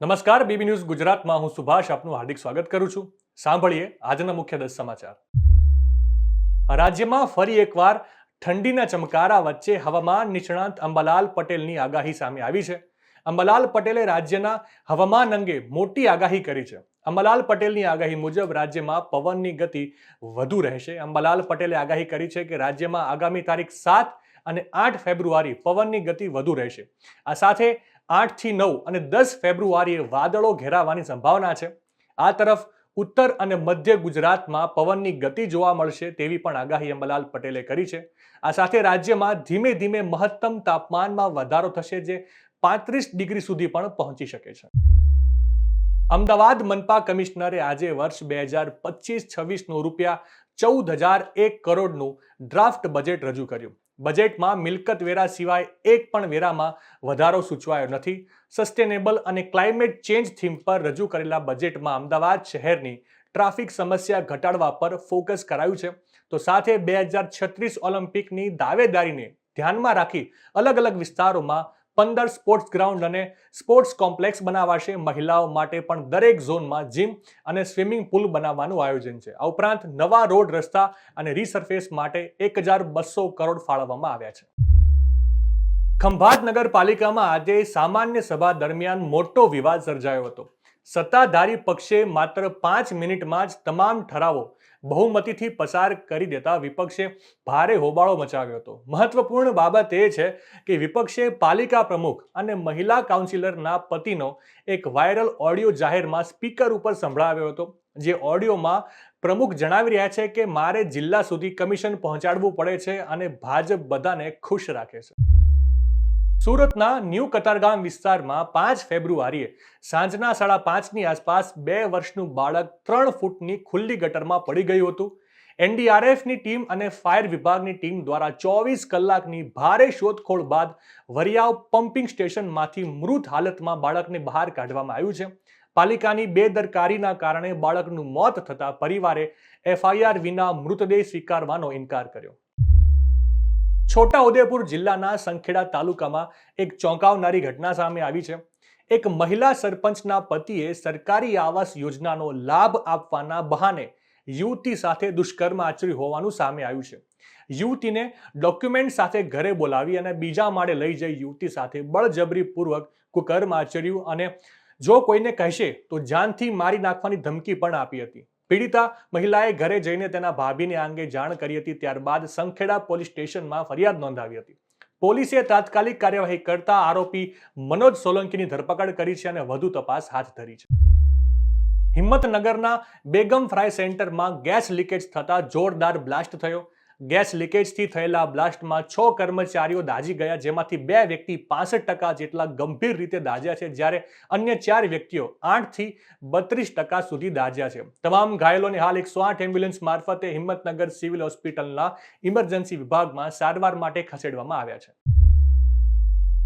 નમસ્કાર, BB news ગુજરાતમાં હું સુભાષ આપનું હાર્દિક સ્વાગત કરું છું. સાંભળીએ આજના મુખ્ય દસ સમાચાર. રાજ્યમાં ફરી એકવાર ઠંડીના ચમકારા વચ્ચે હવામાન નિષ્ણાંત અંબાલાલ પટેલની આગાહી સામે આવી છે. અંબાલાલ પટેલે રાજ્યના હવામાન અંગે મોટી આગાહી કરી છે. અંબાલાલ પટેલની આગાહી મુજબ રાજ્યમાં પવનની ગતિ વધુ રહેશે. અંબાલાલ પટેલે આગાહી કરી છે કે રાજ્યમાં આગામી તારીખ સાત અને આઠ ફેબ્રુઆરી પવનની ગતિ વધુ રહેશે. આ સાથે આઠથી નવ અને દસ ફેબ્રુઆરીએ વાદળો ઘેરાવાની સંભાવના છે. આ તરફ ઉત્તર અને મધ્ય ગુજરાતમાં પવનની ગતિ જોવા મળશે તેવી પણ આગાહી અંબલાલ પટેલે કરી છે. આ સાથે રાજ્યમાં ધીમે ધીમે મહત્તમ તાપમાનમાં વધારો થશે જે પાંત્રીસ ડિગ્રી સુધી પણ પહોંચી શકે છે. અમદાવાદ મનપા કમિશનરે આજે વર્ષ બે હજાર પચીસ છવ્વીસનું રૂપિયા ચૌદ હજાર એક કરોડનું ડ્રાફ્ટ બજેટ રજૂ કર્યું. બજેટમાં મિલકત વેરા સિવાય એક પણ વેરામાં વધારો સૂચવાયો નથી. સસ્ટેનેબલ અને ક્લાઇમેટ ચેન્જ થીમ પર રજૂ કરેલા બજેટમાં અમદાવાદ શહેરની ટ્રાફિક સમસ્યા ઘટાડવા પર ફોકસ કરાયું છે. તો સાથે બે હજાર છત્રીસ ઓલિમ્પિકની દાવેદારીને ધ્યાનમાં રાખી અલગ અલગ વિસ્તારોમાં પંદર સ્પોર્ટ્સ ગ્રાઉન્ડ અને સ્પોર્ટ્સ કોમ્પ્લેક્સ બનાવાશે મહિલાઓ માટે પણ દરેક ઝોનમાં જીમ અને સ્વિમિંગ પુલ બનાવવાનું આયોજન છે. આ ઉપરાંત નવા રોડ રસ્તા અને રીસર્ફેસ માટે એક કરોડ ફાળવવામાં આવ્યા છે. ખંભાત નગરપાલિકામાં આજે સામાન્ય સભા દરમિયાન મોટો વિવાદ સર્જાયો હતો. સત્તાધારી પક્ષે માત્ર પાંચ મિનિટમાં જ તમામ ઠરાવો બહુમતીથી પસાર કરી દેતા વિપક્ષે ભારે હોબાળો મચાવ્યો હતો. મહત્વપૂર્ણ બાબત એ છે કે વિપક્ષે પાલિકા પ્રમુખ અને મહિલા કાઉન્સિલરના પતિનો એક વાયરલ ઓડિયો જાહેરમાં સ્પીકર ઉપર સંભળાવ્યો હતો, જે ઓડિયોમાં પ્રમુખ જણાવી રહ્યા છે કે મારે જિલ્લા સુધી કમિશન પહોંચાડવું પડે છે અને ભાજપ બધાને ખુશ રાખે છે. સુરતના ન્યૂ કતારગામ વિસ્તારમાં પાંચ ફેબ્રુઆરીએ સાંજના સાડા પાંચની આસપાસ બે વર્ષનું બાળક ત્રણ ફૂટની ખુલ્લી ગટરમાં પડી ગયું હતું. એનડીઆરએફની ટીમ અને ફાયર વિભાગની ટીમ દ્વારા ચોવીસ કલાકની ભારે શોધખોળ બાદ વરિયાવ પમ્પિંગ સ્ટેશનમાંથી મૃત હાલતમાં બાળકને બહાર કાઢવામાં આવ્યું છે. પાલિકાની બેદરકારીના કારણે બાળકનું મોત થતાં પરિવારે એફઆઈઆર વિના મૃતદેહ સ્વીકારવાનો ઇનકાર કર્યો. છોટાઉદેપુર જિલ્લાના સંખેડા તાલુકામાં એક ચોંકાવનારી ઘટના સામે આવી છે. એક મહિલા સરપંચના પતિએ સરકારી આવાસ યોજનાનો લાભ આપવાના બહાને યુવતી સાથે દુષ્કર્મ આચર્યું હોવાનું સામે આવ્યું છે. યુવતીને ડોક્યુમેન્ટ સાથે ઘરે બોલાવી અને બીજા માળે લઈ જઈ યુવતી સાથે બળજબરીપૂર્વક કુકર્મ આચર્યું અને જો કોઈને કહેશે તો જાનથી મારી નાખવાની ધમકી પણ આપી હતી. પીડિતા મહિલાએ ઘરે જઈને તેના ભાભીને આ અંગે જાણ કરી હતી, ત્યારબાદ સંખેડા પોલીસ સ્ટેશનમાં ફરિયાદ નોંધાવી હતી. પોલીસે તાત્કાલિક કાર્યવાહી કરતા આરોપી મનોજ સોલંકીની ધરપકડ કરી છે અને વધુ તપાસ હાથ ધરી છે. હિંમતનગરના બેગમ ફ્રાય સેન્ટરમાં ગેસ લીકેજ થતા જોરદાર બ્લાસ્ટ થયો. ગેસ લીકેજથી થયેલા બ્લાસ્ટમાં છ કર્મચારીઓ દાઝી ગયા, જેમાંથી બે વ્યક્તિ પાસઠ ટકા જેટલા ગંભીર રીતે દાઝ્યા છે, જ્યારે અન્ય ચાર વ્યક્તિઓ આઠથી બત્રીસ ટકા સુધી દાઝ્યા છે. તમામ ઘાયલોને હાલ એકસો આઠ એમ્બ્યુલન્સ મારફતે હિંમતનગર સિવિલ હોસ્પિટલના ઇમરજન્સી વિભાગમાં સારવાર માટે ખસેડવામાં આવ્યા છે.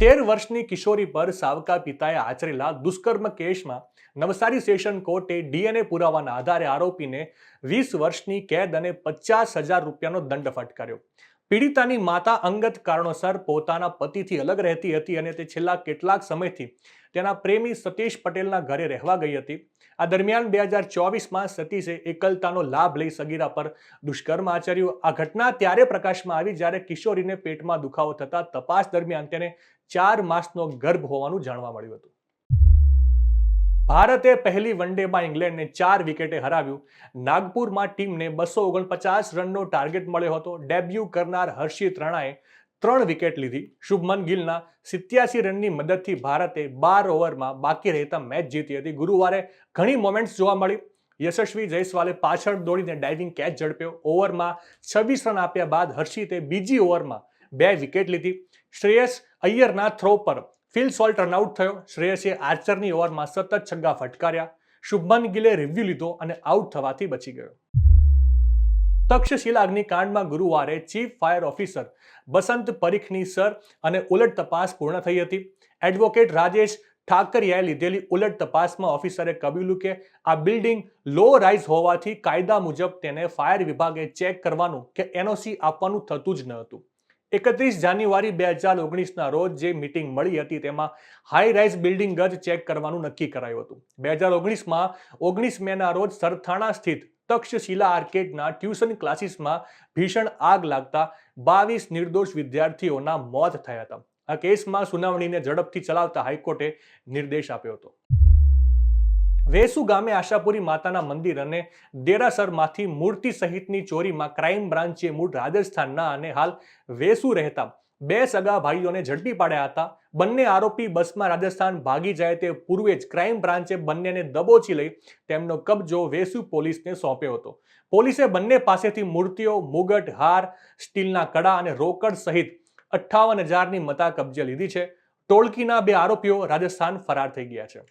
તેર વર્ષની કિશોરી પર સાવકા પિતાએ આચરેલા દુષ્કર્મ કેસમાં નવસારી સેશન કોર્ટે ડીએનએ પુરાવાના આધારે આરોપીને વીસ વર્ષની કેદ અને પચાસ હજાર રૂપિયાનો દંડ ફટકાર્યો પીડિતાની માતા અંગત કારણોસર પોતાના પતિથી અલગ રહેતી હતી અને તે છેલ્લા કેટલાક સમયથી તેના પ્રેમી સતીશ પટેલના ઘરે રહેવા ગઈ હતી. આ દરમિયાન બે હજાર ચોવીસમાં સતીશે એકલતાનો લાભ લઈ સગીરા પર દુષ્કર્મ આચર્યું. આ ઘટના ત્યારે પ્રકાશમાં આવી જ્યારે કિશોરીને પેટમાં દુખાવો થતા તપાસ દરમિયાન તેને ચાર માસનો ગર્ભ હોવાનું જાણવા મળ્યું હતું. ભારતે પહેલી વનડેમાં ઇંગ્લેન્ડને ચાર વિકેટે હરાવ્યું. નાગપુરમાં ટીમને બસો ઓગણપચાસ રનનો ટાર્ગેટ મળ્યો હતો. ડેબ્યુ કરનાર હર્ષિત રાણાએ ત્રણ વિકેટ લીધી. શુભમન ગિલના સિત્યાસી રનની મદદથી ભારતે બાર ઓવરમાં બાકી રહેતા મેચ જીતી હતી. ગુરુવારે ઘણી મોમેન્ટ્સ જોવા મળી. યશસ્વી જયસ્વાલે પાછળ દોડીને ડાઇવિંગ કેચ ઝડપ્યો. ઓવરમાં છવ્વીસ રન આપ્યા બાદ હર્ષિતે બીજી ઓવરમાં બે વિકેટ લીધી. શ્રેયસ અય્યરના થ્રો પર ફિલ સોલ્ટ રનઆઉટ થયો. શ્રેયસે આર્ચરની ઓવરમાં સતત છગ્ગા ફટકાર્યા. શુભમન ગિલે રિવ્યુ લીધો અને આઉટ થવાથી બચી ગયો. તક્ષશિલા અગ્નિકાંડમાં ગુરુવારે ચીફ ફાયર ઓફિસર બસંત પરીખની સર અને ઉલટ તપાસ પૂર્ણ થઈ હતી. એડવોકેટ રાજેશ ઠાકરિયાએ લીધેલી ઉલટ તપાસમાં ઓફિસરે કબીલું કે આ બિલ્ડિંગ લો રાઇઝ હોવાથી કાયદા મુજબ તેને ફાયર વિભાગે ચેક કરવાનું કે એનઓસી આપવાનું થતું જ ન હતું. એકત્રીસ જાન્યુઆરી બે હજાર ઓગણીસના રોજ જે મિટિંગ મળી હતી તેમાં હાઈ રાઇઝ બિલ્ડિંગ જ ચેક કરવાનું નક્કી કરાયું હતું. બે હજાર ઓગણીસમાં ઓગણીસ મેના રોજ સરથાણા સ્થિત તક્ષશિલા આર્કેડના ટ્યુશન ક્લાસીસમાં ભીષણ આગ લાગતા બાવીસ નિર્દોષ વિદ્યાર્થીઓના મોત થયા હતા. આ કેસમાં સુનાવણીને ઝડપથી ચલાવતા હાઈકોર્ટે નિર્દેશ આપ્યો હતો. વેસુ ગામે આશાપુરી માતાના મંદિર અને દેરાસરમાંથી મૂર્તિ સહિતની ચોરીમાં ક્રાઇમ બ્રાન્ચે મૂળ રાજસ્થાનના અને હાલ વેસુ રહેતા બે સગા ભાઈઓને ઝડપી પાડ્યા હતા. બંને આરોપી બસમાં રાજસ્થાન ભાગી જાય તે પૂર્વે જ ક્રાઇમ બ્રાન્ચે બંનેને દબોચી લઈ તેમનો કબજો વેસુ પોલીસને સોંપ્યો હતો. પોલીસે બંને પાસેથી મૂર્તિઓ, મુગટ, હાર, સ્ટીલના કડા અને રોકડ સહિત અઠ્ઠાવન હજારની મતા કબજે લીધી છે. ટોળકીના બે આરોપીઓ રાજસ્થાન ફરાર થઈ ગયા છે.